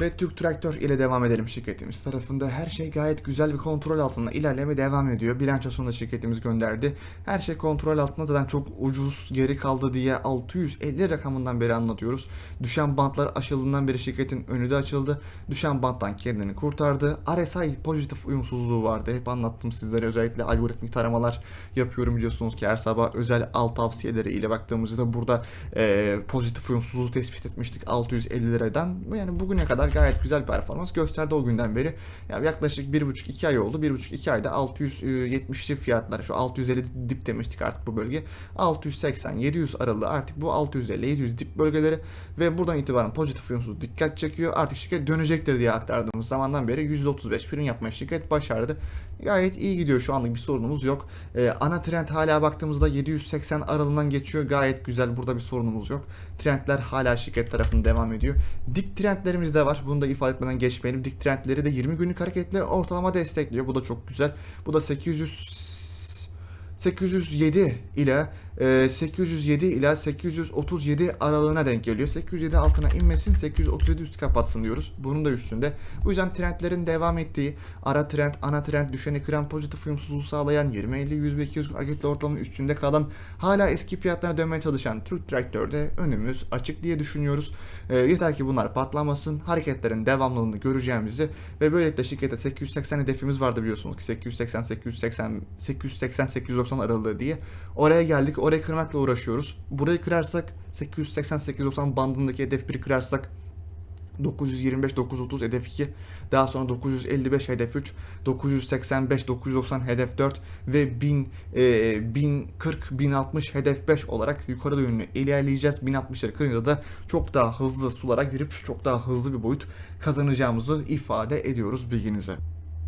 Ve Türk Traktör ile devam edelim şirketimiz tarafında. Her şey gayet güzel bir kontrol altında ilerleme devam ediyor. Bilançosunu şirketimiz gönderdi. Her şey kontrol altında zaten çok ucuz geri kaldı diye 650 rakamından beri anlatıyoruz. Düşen bantlar aşıldığından beri şirketin önü de açıldı. Düşen banttan kendini kurtardı. RSI pozitif uyumsuzluğu vardı. Hep anlattım sizlere özellikle algoritmik taramalar yapıyorum biliyorsunuz ki her sabah özel alt tavsiyeleri ile baktığımızda burada e, pozitif uyumsuzluğu tespit etmiştik 650 liradan. Yani bugüne kadar gayet güzel performans gösterdi o günden beri. Yani yaklaşık 1,5-2 ay oldu. 1,5-2 ayda 670'li fiyatlar. Şu 650 dip demiştik artık bu bölge. 680-700 aralığı artık bu 650-700 dip bölgeleri ve buradan itibaren pozitif uyumsuz dikkat çekiyor. Artık şirket dönecektir diye aktardığımız zamandan beri %35 prim yapmayı şirket başardı. Gayet iyi gidiyor şu anlık bir sorunumuz yok. Ee, ana trend hala baktığımızda 780 aralığından geçiyor. Gayet güzel burada bir sorunumuz yok. Trendler hala şirket tarafında devam ediyor. Dik trendlerimiz de var. Bunu da ifade etmeden geçmeyelim. Dik trendleri de 20 günlük hareketle ortalama destekliyor. Bu da çok güzel. Bu da 800 807 ile e, 807 ile 837 aralığına denk geliyor. 807 altına inmesin, 837 üstü kapatsın diyoruz. Bunun da üstünde. Bu yüzden trendlerin devam ettiği, ara trend, ana trend, düşeni kıran pozitif uyumsuzluğu sağlayan 20 50 100 ve 200 hareketli ortalamanın üstünde kalan, hala eski fiyatlara dönmeye çalışan Türk Traktör'de önümüz açık diye düşünüyoruz. E, yeter ki bunlar patlamasın, hareketlerin devamlılığını göreceğimizi ve böylelikle şirkete 880 hedefimiz vardı biliyorsunuz ki 880 880 880 890 aralığı diye. Oraya geldik. Orayı kırmakla uğraşıyoruz. Burayı kırarsak 880-890 bandındaki hedef 1 kırarsak 925 930 hedef 2 daha sonra 955 hedef 3 985 990 hedef 4 ve 1000 e, 1040 1060 hedef 5 olarak yukarı yönlü ilerleyeceğiz 1060'ları kırınca da çok daha hızlı sulara girip çok daha hızlı bir boyut kazanacağımızı ifade ediyoruz bilginize.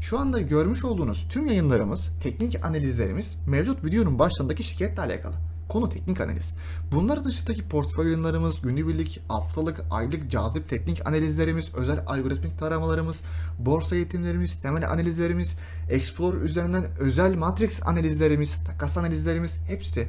Şu anda görmüş olduğunuz tüm yayınlarımız, teknik analizlerimiz mevcut videonun başlarındaki şirketle alakalı. Konu teknik analiz. Bunlar dışındaki portföy yayınlarımız, günübirlik, haftalık, aylık cazip teknik analizlerimiz, özel algoritmik taramalarımız, borsa eğitimlerimiz, temel analizlerimiz, Explorer üzerinden özel matrix analizlerimiz, takas analizlerimiz hepsi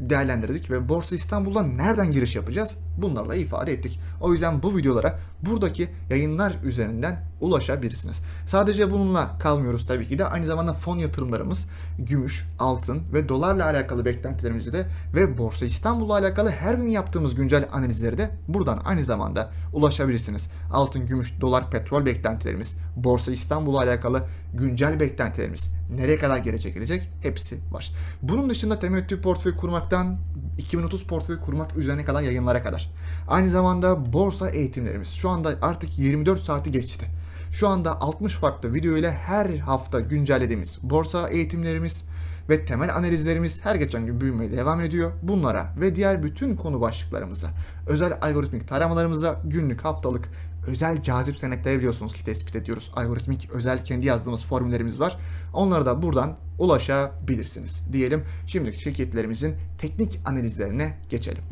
değerlendirdik ve Borsa İstanbul'a nereden giriş yapacağız bunlarla ifade ettik. O yüzden bu videolara buradaki yayınlar üzerinden ulaşabilirsiniz. Sadece bununla kalmıyoruz tabii ki de aynı zamanda fon yatırımlarımız, gümüş, altın ve dolarla alakalı beklentilerimizi de ve Borsa İstanbul'la alakalı her gün yaptığımız güncel analizleri de buradan aynı zamanda ulaşabilirsiniz. Altın, gümüş, dolar, petrol beklentilerimiz, Borsa İstanbul'la alakalı güncel beklentilerimiz, nereye kadar geri çekilecek hepsi var. Bunun dışında temettü portföy kurmaktan 2030 portföy kurmak üzerine kadar yayınlara kadar. Aynı zamanda borsa eğitimlerimiz. Şu anda artık 24 saati geçti. Şu anda 60 farklı video ile her hafta güncellediğimiz borsa eğitimlerimiz ve temel analizlerimiz her geçen gün büyümeye devam ediyor. Bunlara ve diğer bütün konu başlıklarımıza, özel algoritmik taramalarımıza günlük, haftalık, özel cazip senetleri biliyorsunuz ki tespit ediyoruz. Algoritmik özel kendi yazdığımız formüllerimiz var. Onlara da buradan ulaşabilirsiniz diyelim. Şimdi şirketlerimizin teknik analizlerine geçelim.